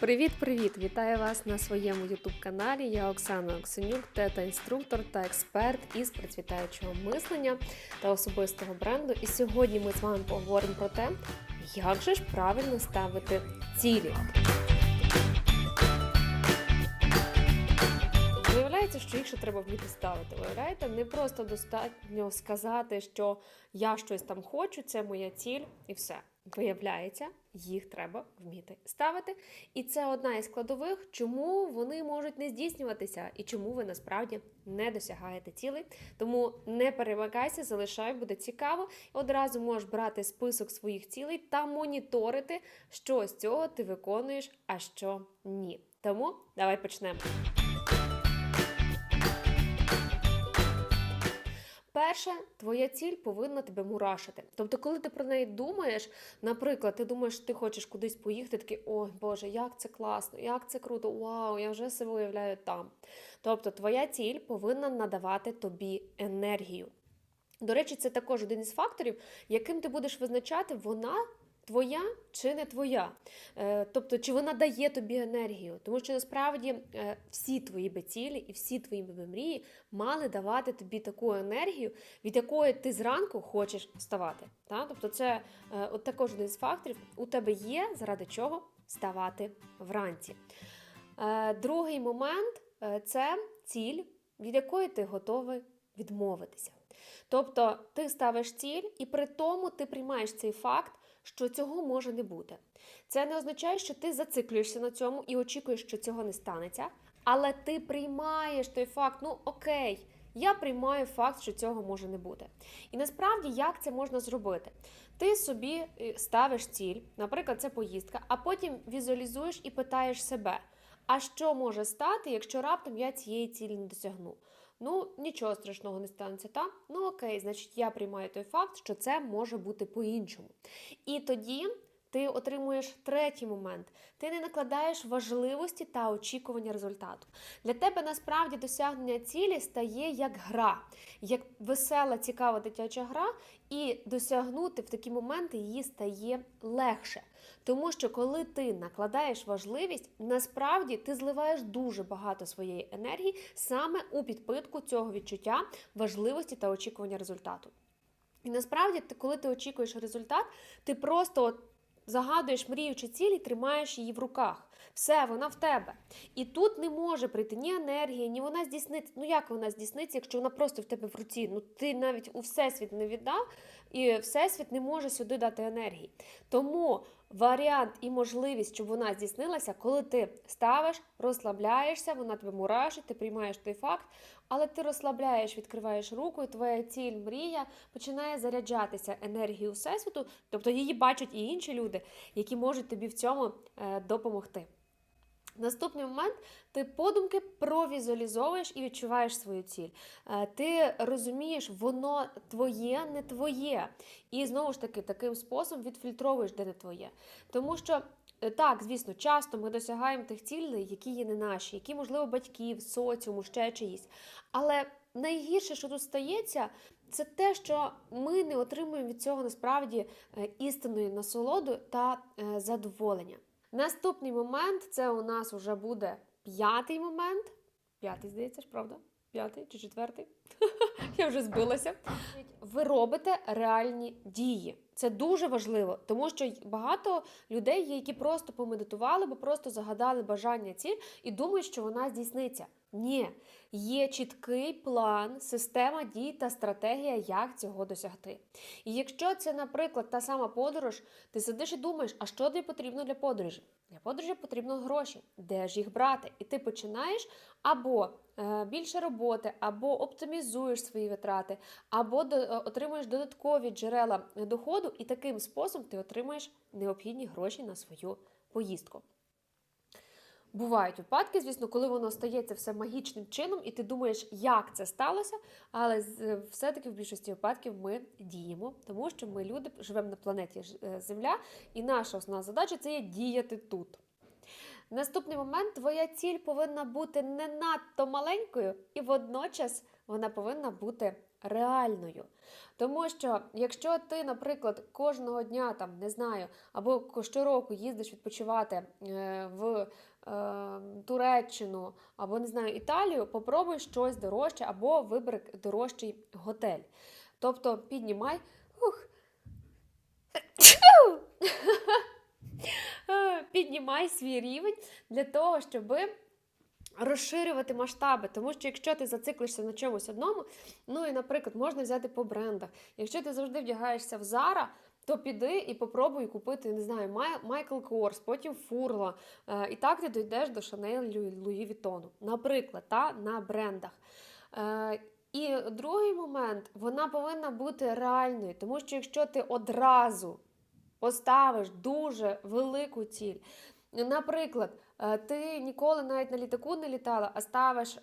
Привіт-привіт! Вітаю вас на своєму youtube каналі. Я Оксана Оксенюк, тета-інструктор та експерт із процвітаючого мислення та особистого бренду. І сьогодні ми з вами поговоримо про те, як же ж правильно ставити цілі. Виявляється, що їх ще треба вміти ставити. Виявляєте, не просто достатньо сказати, що я щось там хочу, це моя ціль, і все. Виявляється, їх треба вміти ставити. І це одна із складових, чому вони можуть не здійснюватися і чому ви насправді не досягаєте цілей. Тому не перемикайся, залишай, буде цікаво. Одразу можеш брати список своїх цілей та моніторити, що з цього ти виконуєш, а що ні. Тому давай почнемо. Перше, твоя ціль повинна тебе мурашити. Тобто, коли ти про неї думаєш, наприклад, ти думаєш, ти хочеш кудись поїхати, такий, ой Боже, як це класно, як це круто, вау, я вже себе уявляю там. Тобто, твоя ціль повинна надавати тобі енергію. До речі, це також один із факторів, яким ти будеш визначати, вона твоя чи не твоя. Е, Тобто, чи вона дає тобі енергію. Тому що насправді е, всі твої би цілі і всі твої би мрії мали давати тобі таку енергію, від якої ти зранку хочеш вставати. Та? Тобто, це е, от також один з факторів. У тебе є заради чого вставати вранці. Другий момент це ціль, від якої ти готовий відмовитися. Тобто ти ставиш ціль, і при тому ти приймаєш цей факт, що цього може не бути. Це не означає, що ти зациклюєшся на цьому і очікуєш, що цього не станеться. Але ти приймаєш той факт, ну окей, я приймаю факт, що цього може не бути. І насправді, як це можна зробити? Ти собі е, ставиш ціль, наприклад, це поїздка, а потім візуалізуєш і питаєш себе. А що може стати, якщо раптом я цієї цілі не досягну? Ну, нічого страшного не станеться, та? Ну окей, значить, я приймаю той факт, що це може бути по-іншому. І тоді ти отримуєш третій момент. Ти не накладаєш важливості та очікування результату. Для тебе насправді досягнення цілі стає як гра, як весела, цікава дитяча гра, і досягнути в такі моменти її стає легше. Тому що коли ти накладаєш важливість, насправді ти зливаєш дуже багато своєї енергії саме у підпитку цього відчуття важливості та очікування результату. І насправді, коли ти очікуєш результат, ти просто загадуєш мрію чи ціль тримаєш її в руках. Все, вона в тебе. І тут не може прийти ні енергія, ні вона здійсниться. Ну як вона здійсниться, якщо вона просто в тебе в руці? Ну ти навіть у всесвіт не віддав, і всесвіт не може сюди дати енергії. Тому варіант і можливість, щоб вона здійснилася, коли ти ставиш, розслабляєшся, вона тебе мурашить, ти приймаєш той факт, але ти розслабляєш, відкриваєш руку, і твоя ціль, мрія починає заряджатися енергією всесвіту, тобто її бачать і інші люди, які можуть тобі в цьому е, допомогти. Наступний момент ти подумки провізуалізовуєш і відчуваєш свою ціль. Е, Ти розумієш, воно твоє, не твоє. І знову ж таки, таким способом відфільтровуєш, де не твоє. Тому що. е, Так, звісно, часто ми досягаємо тих цілей, які є не наші, які, можливо, батьків, соціуму, ще чиїсь. Але найгірше, що тут стається, це те, що ми не отримуємо від цього насправді е, істинної насолоди та задоволення. Наступний момент це у нас вже буде п'ятий момент. П'ятий, здається ж, правда? П'ятий чи четвертий? Я вже збилася. Ви робите реальні дії. Це дуже важливо, тому що багато людей є, які просто помедитували, бо просто загадали бажання ціль і думають, що вона здійсниться. Ні, є чіткий план, система дій та стратегія, як цього досягти. І якщо це, наприклад, та сама подорож, ти сидиш і думаєш, а що тобі потрібно для подорожі? Для подорожі потрібно гроші. Де ж їх брати? І ти починаєш або е, більше роботи, або оптимізуєш свої витрати, або е, отримуєш додаткові джерела доходу, і таким способом ти отримаєш необхідні гроші на свою поїздку. Бувають випадки, звісно, коли воно стається все магічним чином, і ти думаєш, як це сталося, але все-таки в більшості випадків ми діємо, тому що ми люди живемо на планеті е, Земля, і наша основна задача це є діяти тут. Наступний момент твоя ціль повинна бути не надто маленькою, і водночас вона повинна бути реальною. Тому що, якщо ти, наприклад, кожного дня там не знаю, або щороку їздиш відпочивати е, в Туреччину або не знаю Італію, попробуй щось дорожче, або вибери дорожчий готель. Тобто піднімай. Ух, Е, піднімай свій рівень для того, щоб розширювати масштаби. Тому що якщо ти зациклишся на чомусь одному, ну і, наприклад, можна взяти по брендах. Якщо ти завжди вдягаєшся в Zara, то піди і попробуй купити, не знаю, Май- Майкл Корс, потім Фурла. Е, і так ти дійдеш до Шанель Луї Вітону. Наприклад, та на брендах. Е, і другий момент, вона повинна бути реальною, тому що якщо ти одразу поставиш дуже велику ціль. Наприклад, е, ти ніколи навіть на літаку не літала, а ставиш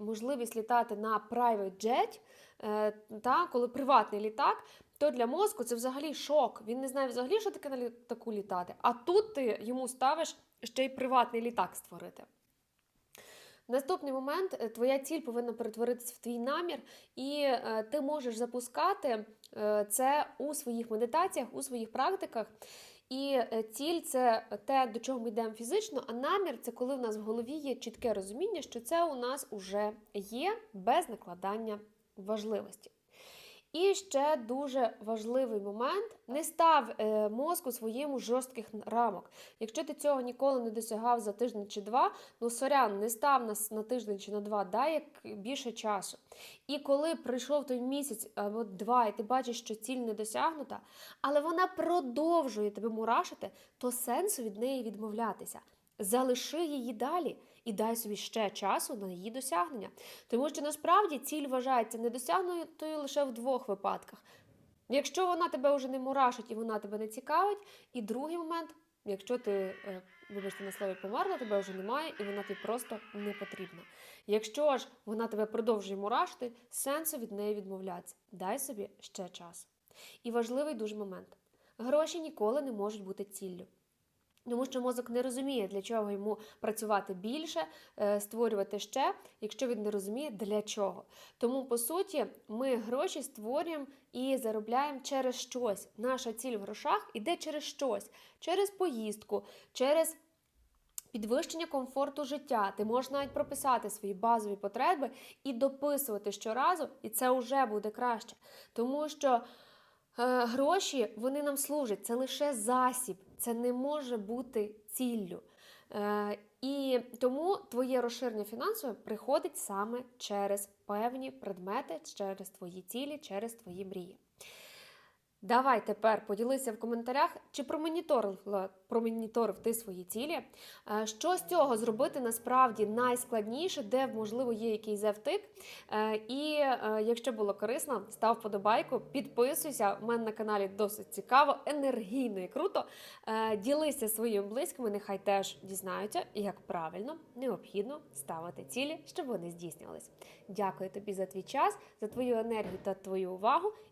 можливість літати на private jet, та, коли приватний літак, то для мозку це взагалі шок. Він не знає взагалі, що таке на літаку літати. А тут ти йому ставиш ще й приватний літак створити. Наступний момент е, твоя ціль повинна перетворитися в твій намір, і е, ти можеш запускати е, це у своїх медитаціях, у своїх практиках. І ціль це те, до чого ми йдемо фізично, а намір це коли в нас в голові є чітке розуміння, що це у нас уже є без накладання важливості. І ще дуже важливий момент: не став е, мозку своєму жорстких рамок. Якщо ти цього ніколи не досягав за тиждень чи два, ну сорян, не став на, на тиждень чи на два, дай як більше часу. І коли прийшов той місяць або два, і ти бачиш, що ціль не досягнута, але вона продовжує тебе мурашити, то сенсу від неї відмовлятися. Залиши її далі і дай собі ще часу на її досягнення. Тому що насправді ціль вважається недосягнутою лише в двох випадках. Якщо вона тебе вже не мурашить і вона тебе не цікавить, і другий момент, якщо ти, е, вибачте на слові, померла, тебе вже немає, і вона тобі просто не потрібна. Якщо ж вона тебе продовжує мурашити, сенсу від неї відмовлятися. Дай собі ще час. І важливий дуже момент: гроші ніколи не можуть бути ціллю. Тому що мозок не розуміє, для чого йому працювати більше, е, створювати ще, якщо він не розуміє для чого. Тому, по суті, ми гроші створюємо і заробляємо через щось. Наша ціль в грошах іде через щось, через поїздку, через підвищення комфорту життя. Ти можеш навіть прописати свої базові потреби і дописувати щоразу, і це вже буде краще. Тому що Е, Гроші вони нам служать, це лише засіб, це не може бути ціллю. Е, І тому твоє розширення фінансове приходить саме через певні предмети, через твої цілі, через твої мрії. Давай тепер поділися в коментарях, чи промоніторила, промоніторив ти свої цілі. Е, Що з цього зробити насправді найскладніше, де можливо є якийсь завтик. Е, І е, якщо було корисно, став подобайку, підписуйся. У мене на каналі досить цікаво, енергійно і круто. Ділися своїми близькими, нехай теж дізнаються, як правильно необхідно ставити цілі, щоб вони здійснювались. Дякую тобі за твій час, за твою енергію та твою увагу.